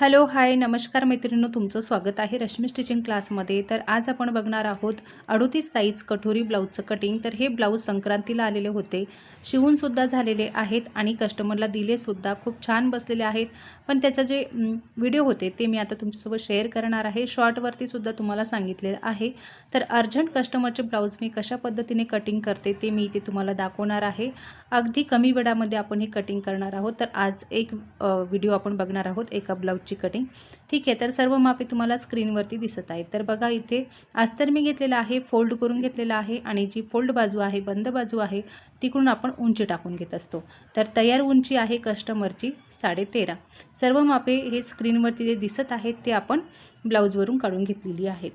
Hello hi नमस्कार मैत्रिणींनो तुमचं स्वागत आहे रश्मी स्टिचिंग क्लासमध्ये. तर आज आपण बघणार आहोत अडोतीस साईज कठोरी ब्लाऊजचं कटिंग तर हे ब्लाऊज संक्रांतीला आलेले होते. शिवूनसुद्धा झालेले आहेत आणि कस्टमरला दिलेसुद्धा खूप छान बसलेले आहेत. पण त्याचा जे व्हिडिओ होते ते मी आता तुमच्यासोबत शेअर करणार आहे. शॉर्टवरती सुद्धा तुम्हाला सांगितलेलं आहे. तर अर्जंट कस्टमरचे ब्लाऊज मी कशा पद्धतीने कटिंग करते ते मी इथे तुम्हाला दाखवणार आहे. अगदी कमी वेळामध्ये आपण हे कटिंग करणार आहोत. तर आज एक व्हिडिओ आपण बघणार आहोत एका ब्लाऊजची कटिंग ठीक आहे तर सर्व मापे तुम्हाला स्क्रीनवरती दिसत आहेत. तर बघा इथे अस्तर मी घेतलेला आहे फोल्ड करून घेतलेला आहे आणि जी फोल्ड बाजू आहे बंद बाजू आहे तिकडून आपण उंची टाकून घेत असतो. तर तयार उंची आहे कस्टमरची साडेतेरा. सर्व मापे हे स्क्रीनवरती जे दिसत आहेत ते आपण ब्लाऊजवरून काढून घेतलेली आहेत.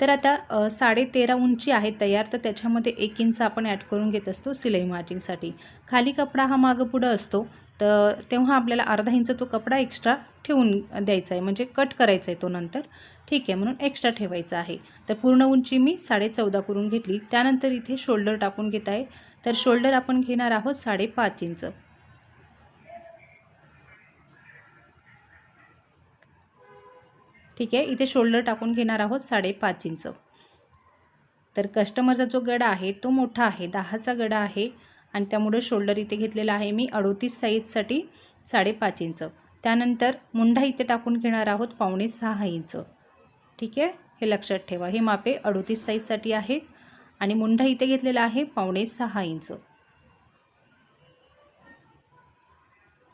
तर आता साडेतेरा उंची आहे तयार तर त्याच्यामध्ये एक इंच आपण ॲड करून घेत असतो सिलाई मार्जिनसाठी. खाली कपडा हा मागं पुढं असतो. तर तेव्हा आपल्याला अर्धा इंच तो कपडा एक्स्ट्रा ठेवून द्यायचा आहे. म्हणजे कट करायचा आहे तो नंतर. ठीक आहे म्हणून एक्स्ट्रा ठेवायचा आहे. तर पूर्ण उंची मी साडे चौदा करून घेतली. त्यानंतर इथे शोल्डर टाकून घेत आहे. तर शोल्डर आपण घेणार आहोत साडेपाच इंच. ठीक आहे इथे शोल्डर टाकून घेणार आहोत साडेपाच इंच. तर कस्टमरचा जो गडा आहे तो मोठा आहे. दहाचा गडा आहे. आणि त्यामुळे शोल्डर इथे घेतलेला आहे मी अडोतीस साईजसाठी साडेपाच इंच. त्यानंतर मुंढा इथे टाकून घेणार आहोत पावणे सहा इंच. ठीक आहे? हे लक्षात ठेवा. हे मापे अडोतीस साईजसाठी आहेत आणि मुंढा इथे घेतलेला आहे पावणे सहा इंच.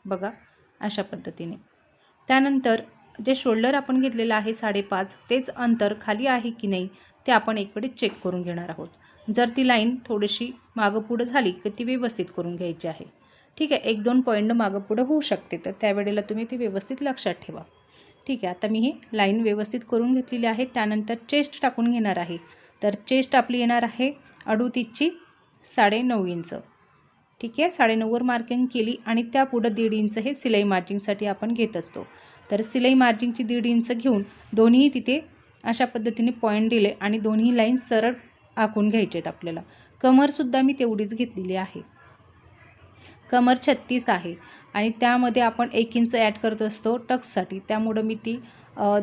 बघा अशा पद्धतीने. त्यानंतर जे शोल्डर आपण घेतलेलं आहे साडेपाच तेच अंतर खाली आहे की नाही? ते आपण एक वेळेस चेक करून घेणार आहोत. जर ती लाईन थोडीशी मागं पुढं झाली की ती व्यवस्थित करून घ्यायची आहे. ठीक आहे एक दोन पॉईंट मागं पुढं होऊ शकते तर त्यावेळेला तुम्ही ती व्यवस्थित लक्षात ठेवा. ठीक आहे आता मी ही लाईन व्यवस्थित करून घेतलेली आहे त्यानंतर चेस्ट टाकून घेणार आहे. तर चेस्ट आपली येणार आहे अडुतीसची साडे नऊ इंच. ठीक आहे साडेनऊवर मार्किंग केली आणि त्या पुढं दीड इंच हे सिलाई मार्जिंगसाठी आपण घेत असतो. तर सिलाई मार्जिंगची दीड इंच घेऊन दोन्ही तिथे अशा पद्धतीने पॉईंट दिले आणि दोन्ही लाईन सरळ आखून घ्यायचे आहेत आपल्याला कमरसुद्धा मी तेवढीच घेतलेली आहे. कमर छत्तीस आहे आणि त्यामध्ये आपण एक इंच ॲड करत असतो टक्ससाठी त्यामुळं मी ती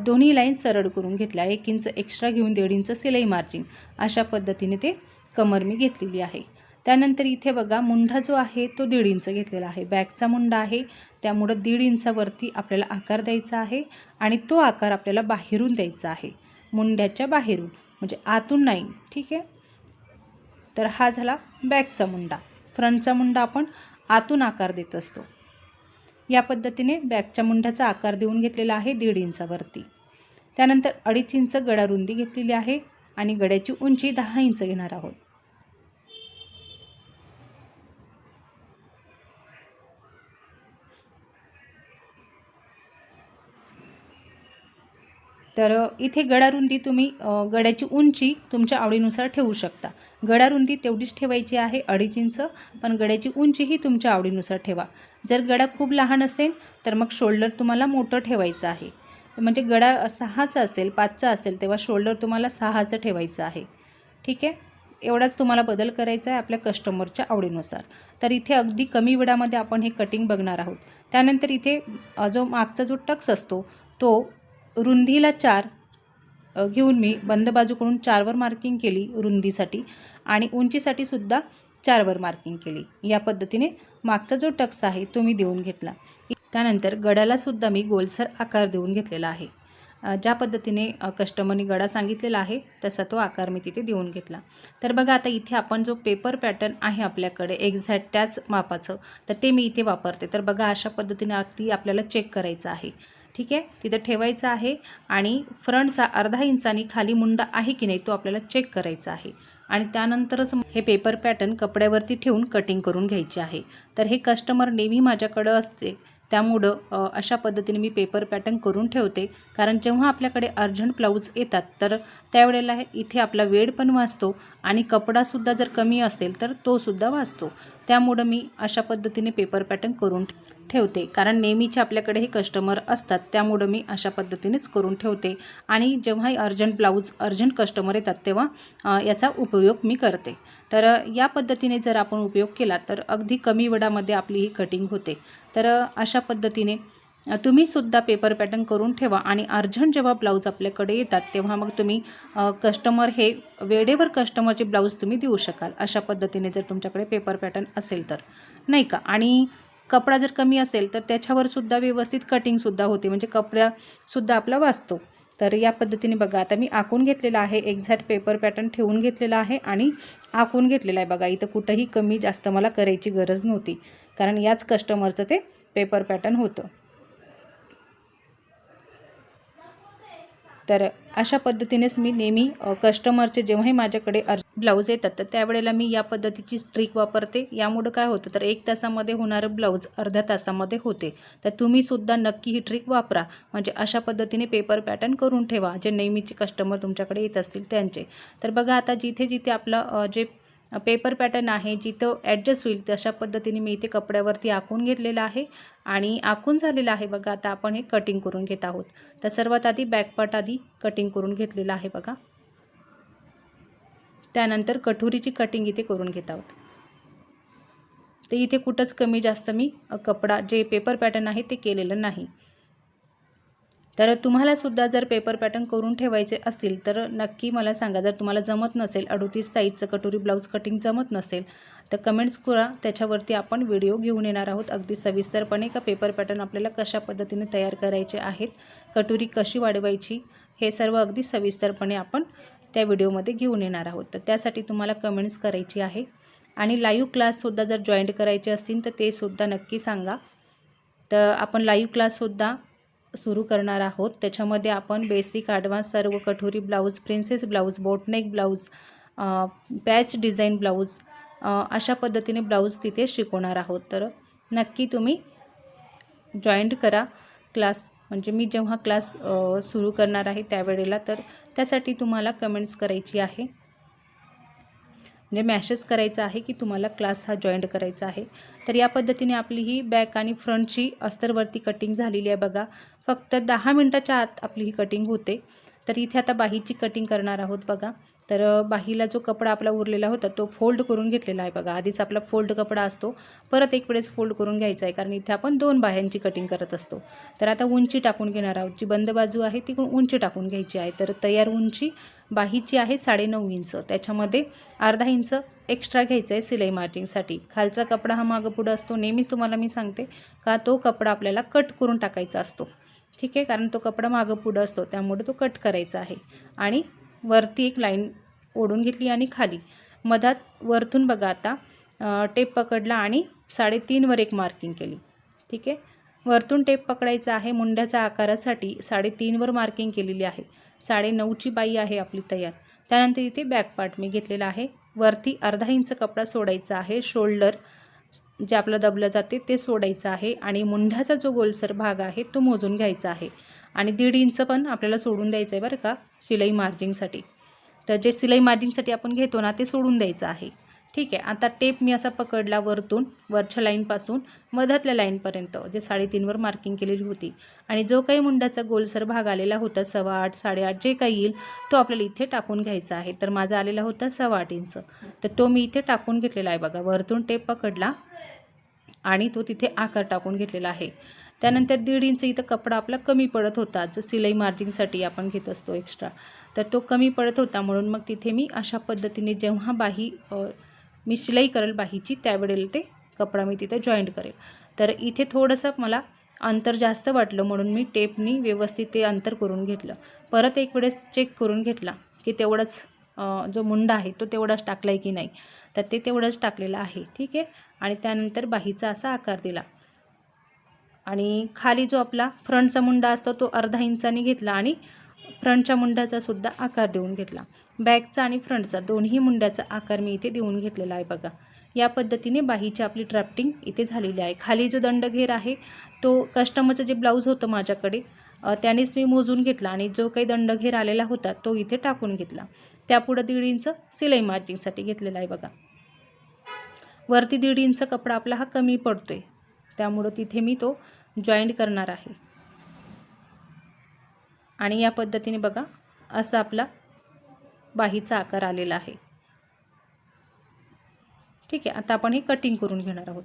दोन्ही लाईन सरळ करून घेतल्या. एक इंच एक्स्ट्रा घेऊन दीड इंच सिलाई मार्जिन अशा पद्धतीने ते कमर मी घेतलेली आहे. त्यानंतर इथे बघा मुंढा जो आहे तो दीड इंच घेतलेला आहे. बॅकचा मुंडा आहे. त्यामुळं दीड इंचावरती आपल्याला आकार द्यायचा आहे आणि तो आकार आपल्याला बाहेरून द्यायचा आहे. मुंड्याच्या बाहेरून म्हणजे आतून नाही ठीक आहे? तर हा झाला बॅकचा मुंडा. फ्रंटचा मुंडा आपण आतून आकार देत असतो. या पद्धतीने बॅकच्या मुंड्याचा आकार देऊन घेतलेला आहे दीड इंचावरती त्यानंतर अडीच इंच गडा रुंदी घेतलेली आहे आणि गड्याची उंची दहा इंच घेणार आहोत. तर इथे गडारुंदी तुम्ही गड्याची उंची तुमच्या आवडीनुसार ठेवू शकता. गडारुंदी तेवढीच ठेवायची आहे अडीच इंच पण गड्याची उंचीही तुमच्या आवडीनुसार ठेवा. जर गडा खूप लहान असेल तर मग शोल्डर तुम्हाला मोठं ठेवायचं आहे. म्हणजे गडा सहाचा असेल पाचचा असेल तेव्हा शोल्डर तुम्हाला सहाचं ठेवायचं आहे. ठीक आहे? एवढाच तुम्हाला बदल करायचा आहे आपल्या कस्टमरच्या आवडीनुसार. तर इथे अगदी कमी वेळामध्ये आपण हे कटिंग बघणार आहोत. त्यानंतर इथे जो मागचा जो टक्स असतो तो रुंदीला चार घेऊन मी बंद बाजूकडून चारवर मार्किंग केली रुंदीसाठी आणि उंचीसाठी सुद्धा चारवर मार्किंग केली. या पद्धतीने मागचा जो टक्स आहे तो मी देऊन घेतला. त्यानंतर गडालासुद्धा मी गोलसर आकार देऊन घेतलेला आहे. ज्या पद्धतीने कस्टमरने गडा सांगितलेला आहे तसा तो आकार मी तिथे देऊन घेतला. तर बघा आता इथे आपण जो पेपर पॅटर्न आहे आपल्याकडे एक्झॅक्ट त्याच मापाचं तर ते मी इथे वापरते. तर बघा अशा पद्धतीने ती आपल्याला चेक करायचं आहे. ठीक आहे? तिथं ठेवायचं आहे आणि फ्रंटचा अर्धा इंचानी खाली मुंडा आहे की नाही तो आपल्याला चेक करायचा आहे. आणि त्यानंतरच हे पेपर पॅटर्न कपड्यावरती ठेवून कटिंग करून घ्यायचे आहे. तर हे कस्टमर नेहमी माझ्याकडं असते. त्यामुळं अशा पद्धतीने मी पेपर पॅटर्न करून ठेवते. कारण जेव्हा आपल्याकडे अर्जंट ब्लाऊज येतात तर त्यावेळेला इथे आपला वेळ पण वाचतो आणि कपडासुद्धा जर कमी असेल तर तोसुद्धा वाचतो. त्यामुळं मी अशा पद्धतीने पेपर पॅटर्न करून ठेवते. कारण नेहमीचे आपल्याकडे हे कस्टमर असतात त्यामुळं मी अशा पद्धतीनेच करून ठेवते. आणि जेव्हाही अर्जंट ब्लाऊज अर्जंट कस्टमर येतात तेव्हा याचा उपयोग मी करते. तर या पद्धतीने जर आपण उपयोग केला तर अगदी कमी वेळामध्ये आपली ही कटिंग होते. तर अशा पद्धतीने तुम्ही सुद्धा पेपर पॅटर्न करून ठेवा आणि अर्जंट जेव्हा ब्लाऊज आपल्याकडे येतात तेव्हा मग तुम्ही कस्टमर हे वेळेवर कस्टमरचे ब्लाऊज तुम्ही देऊ शकाल अशा पद्धतीने जर तुमच्याकडे पेपर पॅटर्न असेल तर. नाही का? आणि कपडा जर कमी असेल तर त्याच्यावर सुद्धा व्यवस्थित कटिंगसुद्धा होते. म्हणजे कपड्यासुद्धा आपला वाचतो. तर या पद्धतीने बघा आता मी आखून घेतलेला आहे एक्झॅक्ट पेपर पॅटर्न ठेवून घेतलेला आहे आणि आखून घेतलेला आहे. बघा इथं कुठंही कमी जास्त मला करायची गरज नव्हती. कारण याच कस्टमरचं ते पेपर पॅटर्न होतं. तर अशा पद्धतीनेच मी नेहमी कस्टमरचे जेव्हाही माझ्याकडे अर्ज ब्लाऊज येतात. तर त्यावेळेला मी या पद्धतीची ट्रिक वापरते. यामुळं काय होतं तर एक तासामध्ये होणारं ब्लाऊज अर्ध्या तासामध्ये होते. तर तुम्हीसुद्धा नक्की ही ट्रिक वापरा. म्हणजे अशा पद्धतीने पेपर पॅटर्न करून ठेवा जे नेहमीचे कस्टमर तुमच्याकडे येत असतील त्यांचे. तर बघा आता जिथे जिथे आपलं जे पेपर पॅटर्न आहे जिथं ॲडजस्ट होईल तशा पद्धतीने मी इथे कपड्यावरती आखून घेतलेलं आहे. आणि आखून झालेलं आहे बघा आता आपण हे कटिंग करून घेत आहोत. तर सर्वात आधी बॅकपार्ट आधी कटिंग करून घेतलेलं आहे बघा. त्यानंतर कटोरीची कटिंग इथे करून घेत आहोत. तर इथे कुठंच कमी जास्त मी कपडा जे पेपर पॅटर्न आहे ते केलेलं नाही. तर तुम्हालासुद्धा जर पेपर पॅटर्न करून ठेवायचे असतील तर नक्की मला सांगा. जर तुम्हाला जमत नसेल अडोतीस साईजचं कटोरी ब्लाऊज कटिंग जमत नसेल तर कमेंट्स करा. त्याच्यावरती आपण व्हिडिओ घेऊन येणार आहोत. अगदी सविस्तरपणे का पेपर पॅटर्न आपल्याला कशा पद्धतीने तयार करायचे आहेत कटोरी कशी वाढवायची हे सर्व अगदी सविस्तरपणे आपण त्या व्हिडिओमध्ये घेऊन येणार आहोत. तर त्यासाठी तुम्हाला कमेंट्स करायची आहे. आणि लाईव्ह क्लाससुद्धा जर जॉईंट करायचे असतील तर ते सुद्धा नक्की सांगा. तर आपण लाईव्ह क्लाससुद्धा सुरू करणार आहोत. त्याच्यामध्ये आपण बेसिक ॲडव्हान्स सर्व कठोरी blouse princess blouse boatneck blouse patch design blouse अशा पद्धतीने ब्लाऊज तिथे शिकवणार आहोत. तर नक्की तुम्ही जॉईंट करा. क्लास म्हणजे मी जेव्हा क्लास सुरू करणार आहे त्यावेळेला तर त्यासाठी तुम्हाला कमेंट्स करायची आहे. म्हणजे मॅसेज करायचा आहे की तुम्हाला क्लास हा जॉईंट करायचा आहे. तर या पद्धतीने आपली ही बॅक आणि फ्रंटची अस्तरवरती कटिंग झालेली आहे बघा. फक्त दहा मिनटाच्या आत आपली ही कटिंग होते. तर इथे आता बाहीची कटिंग करणार आहोत बघा. तर बाहीला जो कपडा आपला उरलेला होता तो फोल्ड करून घेतलेला आहे बघा. आधीच आपला फोल्ड कपडा असतो. परत एक वेळेस फोल्ड करून घ्यायचा आहे कारण इथे आपण दोन बाह्यांची कटिंग करत असतो. तर आता उंची टाकून घेणार आहोत. जी बंद बाजू आहे ती उंची टाकून घ्यायची आहे. तर तयार उंची बाहीची आहे साडेनऊ इंच. त्याच्यामध्ये अर्धा इंच एक्स्ट्रा घ्यायचं आहे सिलाई मार्जिंगसाठी खालचा कपडा हा मागं पुढं असतो. नेहमीच तुम्हाला मी सांगते का तो कपडा आपल्याला कट करून टाकायचा असतो. ठीक आहे? कारण तो कपडा मागं पुढं असतो. त्यामुळे तो कट करायचा आहे. आणि वरती एक लाईन ओढून घेतली आणि खाली. मधात वरतून बघा आता टेप पकडला आणि साडेतीनवर एक मार्किंग केली. ठीक आहे? वरतून टेप पकडायचा आहे मुंड्याच्या आकारासाठी साडेतीनवर मार्किंग केलेली आहे. साडेनऊची बाई आहे आपली तयार. त्यानंतर इथे बॅक पार्ट मी घेतलेला आहे. वरती अर्धा इंच कपडा सोडायचा आहे शोल्डर जे आपलं दबलं जाते ते सोडायचं आहे आणि मुंढ्याचा जो गोलसर भाग आहे तो मोजून घ्यायचा आहे. आणि दीड इंच पण आपल्याला सोडून द्यायचं आहे बरं का शिलाई मार्जिंगसाठी तर जे शिलाई मार्जिंगसाठी आपण घेतो ना ते सोडून द्यायचं आहे. ठीक आहे आता टेप मी असा पकडला वरतून वरच्या लाईनपासून मधातल्या लाईनपर्यंत जे साडेतीनवर मार्किंग केलेली होती. आणि जो काही मुंडाचा गोलसर भाग आलेला होता सव्वा आठ साडेआठ जे काही येईल तो आपल्याला इथे टाकून घ्यायचा आहे. तर माझा आलेला होता सव्वा आठ इंच. तर तो मी इथे टाकून घेतलेला आहे बघा वरतून टेप पकडला आणि तो तिथे आकार टाकून घेतलेला आहे. त्यानंतर दीड इंच इथं कपडा आपला कमी पडत होता जो सिलाई मार्जिंगसाठी आपण घेत असतो एक्स्ट्रा तर तो कमी पडत होता म्हणून मग तिथे मी अशा पद्धतीने जेव्हा बाही मी शिलाई करेल बाहीची त्यावेळेला ते कपडा मी तिथे जॉईंट करेल. तर इथे थोडंसं मला अंतर जास्त वाटलं म्हणून मी टेपनी व्यवस्थित ते अंतर करून घेतलं. परत एक वेळेस चेक करून घेतला की तेवढंच जो मुंडा आहे तो तेवढाच टाकला आहे की नाही. तर ते तेवढंच टाकलेलं आहे ठीक आहे? आणि त्यानंतर बाहीचा असा आकार दिला. आणि खाली जो आपला फ्रंटचा मुंडा असतो तो अर्धा इंचाने घेतला आणि फ्रंटच्या मुंड्याचा सुद्धा आकार देऊन घेतला. बॅकचा आणि फ्रंटचा दोन्ही मुंड्याचा आकार मी इथे देऊन घेतलेला आहे बघा. या पद्धतीने बाहीची आपली ड्राफ्टिंग इथे झालेली आहे. खाली जो दंडघेर आहे तो कस्टमरचं जे ब्लाऊज होतं माझ्याकडे त्यानेच मी मोजून घेतला आणि जो काही दंडघेर आलेला होता तो इथे टाकून घेतला. त्यापुढं दीड इंच सिलाई मार्जिंगसाठी घेतलेला आहे बघा. वरती दीड इंच कपडा आपला हा कमी पडतोय. त्यामुळं तिथे मी तो जॉईंट करणार आहे. आणि या पद्धतीने बघा असा आपला बाहीचा आकार आलेला आहे. ठीक आहे आता आपण हे कटिंग करून घेणार आहोत.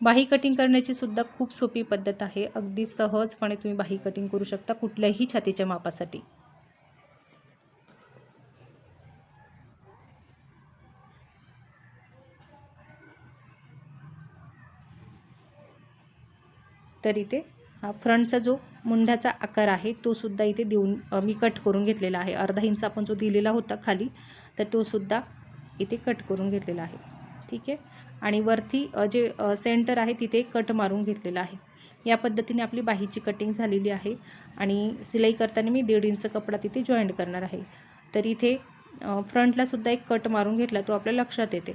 बाही कटिंग करण्याची सुद्धा खूप सोपी पद्धत आहे. अगदी सहजपणे तुम्ही बाही कटिंग करू शकता कुठल्याही छातीच्या मापासाठी. तर इथे हा फ्रंटचा जो मुंढ्याचा आकार आहे तो सुद्धा इथे देऊन मी कट करून घेतलेला आहे. अर्धा इंच आपण जो दिलेला होता खाली तर तो सुद्धा इथे कट करून घेतलेला आहे. ठीक आहे? आणि वरती जे सेंटर आहे तिथे कट मारून घेतलेला आहे. या पद्धतीने आपली बाहीची कटिंग झालेली आहे आणि सिलाई करताना मी दीड इंच कपडा तिथे जॉईंट करणार आहे. तर इथे फ्रंटलासुद्धा एक कट मारून घेतला तो आपल्या लक्षात येते.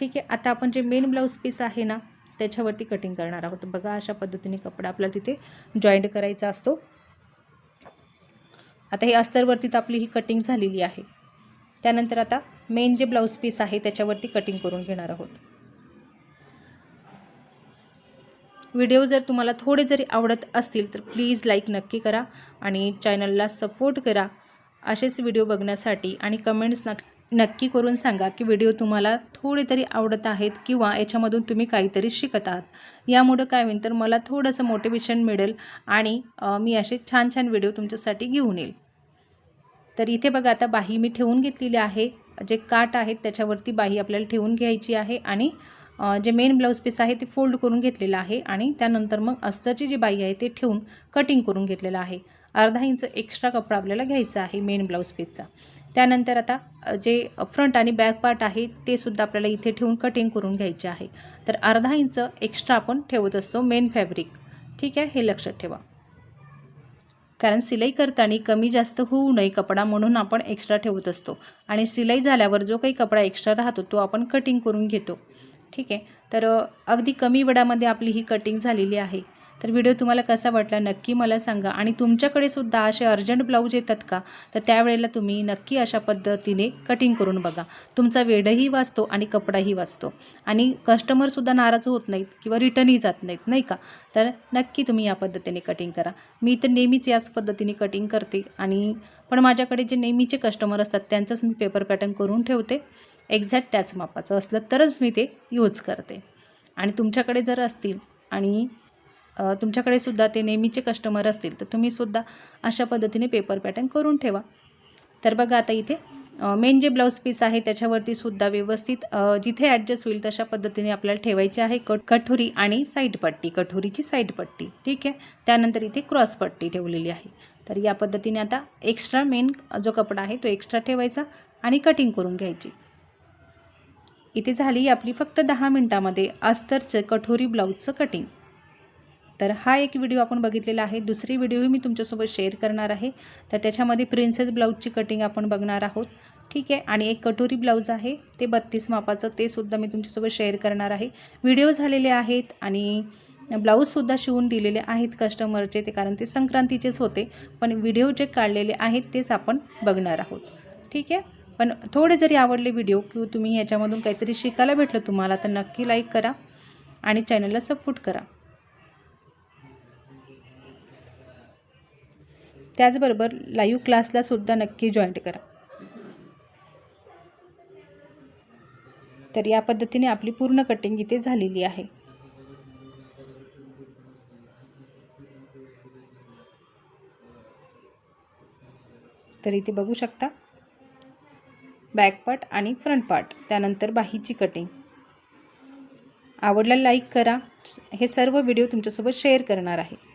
ठीक आहे? आता आपण जे मेन ब्लाऊज पीस आहे ना त्याच्यावरती कटिंग करणार आहोत. बघा अशा पद्धतीने कपडा आपल्याला तिथे जॉईंट करायचा असतो. आता हे अस्तरवरती तर आपली ही कटिंग झालेली आहे. त्यानंतर आता मेन जे ब्लाऊज पीस आहे त्याच्यावरती कटिंग करून घेणार आहोत. व्हिडिओ जर तुम्हाला थोडे जरी आवडत असतील तर प्लीज लाईक नक्की करा आणि चॅनलला सपोर्ट करा. असेच व्हिडिओ बघण्यासाठी आणि कमेंट्स नक्की नक्की करून सांगा की व्हिडिओ तुम्हाला थोडे तरी आवडत आहेत किंवा याच्यामधून तुम्ही काहीतरी शिकत आहात. यामुळं काय होईल तर मला थोडंसं मोटिवेशन मिळेल आणि मी असे छान छान व्हिडिओ तुमच्यासाठी घेऊन येईल. तर इथे बघा आता बाही मी ठेवून घेतलेली आहे. जे काट आहेत त्याच्यावरती बाही आपल्याला ठेवून घ्यायची आहे आणि जे मेन ब्लाऊज पीस आहे ते फोल्ड करून घेतलेलं आहे आणि त्यानंतर मग अस्तरची जी बाई आहे ते ठेवून कटिंग करून घेतलेलं आहे. अर्धा इंच एक्स्ट्रा कपडा आपल्याला घ्यायचा आहे मेन ब्लाऊज पीसचा त्यानंतर आता जे फ्रंट आणि बॅक पार्ट आहे ते सुद्धा आपल्याला इथे ठेवून कटिंग करून घ्यायचे आहे. तर अर्धा इंच एक्स्ट्रा आपण ठेवत असतो मेन फॅब्रिक ठीक आहे? हे लक्षात ठेवा. कारण सिलाई करताना कमी जास्त होऊ नये कपडा म्हणून आपण एक्स्ट्रा ठेवत असतो. आणि सिलाई झाल्यावर जो काही कपडा एक्स्ट्रा राहतो तो आपण कटिंग करून घेतो. ठीक आहे? तर अगदी कमी वेळामध्ये आपली ही कटिंग झालेली आहे. तर व्हिडिओ तुम्हाला कसा वाटला नक्की मला सांगा. आणि तुमच्याकडे सुद्धा असे अर्जंट ब्लाऊज येतात का? तर त्यावेळेला तुम्ही नक्की अशा पद्धतीने कटिंग करून बघा. तुमचा वेळही वाचतो आणि कपडाही वाचतो. आणि कस्टमरसुद्धा नाराज होत नाहीत किंवा रिटर्नही जात नाहीत नाही का? तर नक्की तुम्ही या पद्धतीने कटिंग करा. मी तर नेहमीच याच पद्धतीने कटिंग करते आणि पण माझ्याकडे जे नेहमीचे कस्टमर असतात त्यांचंच मी पेपर पॅटर्न करून ठेवते. एक्झॅक्ट त्याच मापाचं असलं तरच मी ते यूज करते. आणि तुमच्याकडे जर असतील आणि तुमच्याकडे सुद्धा ते नेहमीचे कस्टमर असतील तर तुम्ही सुद्धा अशा पद्धतीने पेपर पॅटर्न करून ठेवा. तर बघा आता इथे मेन जे ब्लाऊज पीस आहे त्याच्यावरती सुद्धा व्यवस्थित जिथे ॲडजस्ट होईल तशा पद्धतीने आपल्याला ठेवायची आहे कट कठोरी आणि साईड पट्टी कठोरीची साईड पट्टी. ठीक आहे? त्यानंतर इथे क्रॉस पट्टी ठेवलेली आहे. तर या पद्धतीने आता एक्स्ट्रा मेन जो कपडा आहे तो एक्स्ट्रा ठेवायचा आणि कटिंग करून घ्यायची. इथे झाली आपली फक्त दहा मिनटामध्ये अस्तरचं कठोरी ब्लाऊजचं कटिंग तर हा एक व्हिडिओ आपण बघितलेला आहे. दुसरी व्हिडिओही मी तुमच्यासोबत शेअर करणार आहे. तर त्याच्यामध्ये प्रिन्सेस ब्लाऊजची कटिंग आपण बघणार आहोत. ठीक आहे? आणि एक कटोरी ब्लाऊज आहे. ते बत्तीस मापाचं ते सुद्धा मी तुमच्यासोबत शेअर करणार आहे. व्हिडिओ झालेले आहेत आणि ब्लाऊजसुद्धा शिवून दिलेले आहेत कस्टमरचे ते कारण ते संक्रांतीचेच होते. पण व्हिडिओ जे काढलेले आहेत तेच आपण बघणार आहोत. ठीक आहे? पण थोडे जरी आवडले व्हिडिओ किंवा तुम्ही ह्याच्यामधून काहीतरी शिकायला भेटलं तुम्हाला तर नक्की लाईक करा आणि चॅनलला सपोर्ट करा. त्याचबरोबर लाईव्ह क्लासला सुद्धा नक्की जॉईंट करा. तर या पद्धतीने आपली पूर्ण कटिंग इथे झालेली आहे. तर इथे बघू शकता बॅक पार्ट आणि फ्रंट पार्ट त्यानंतर बाहीची कटिंग आवडला लाईक करा. हे सर्व व्हिडिओ तुमच्यासोबत शेअर करणार आहे.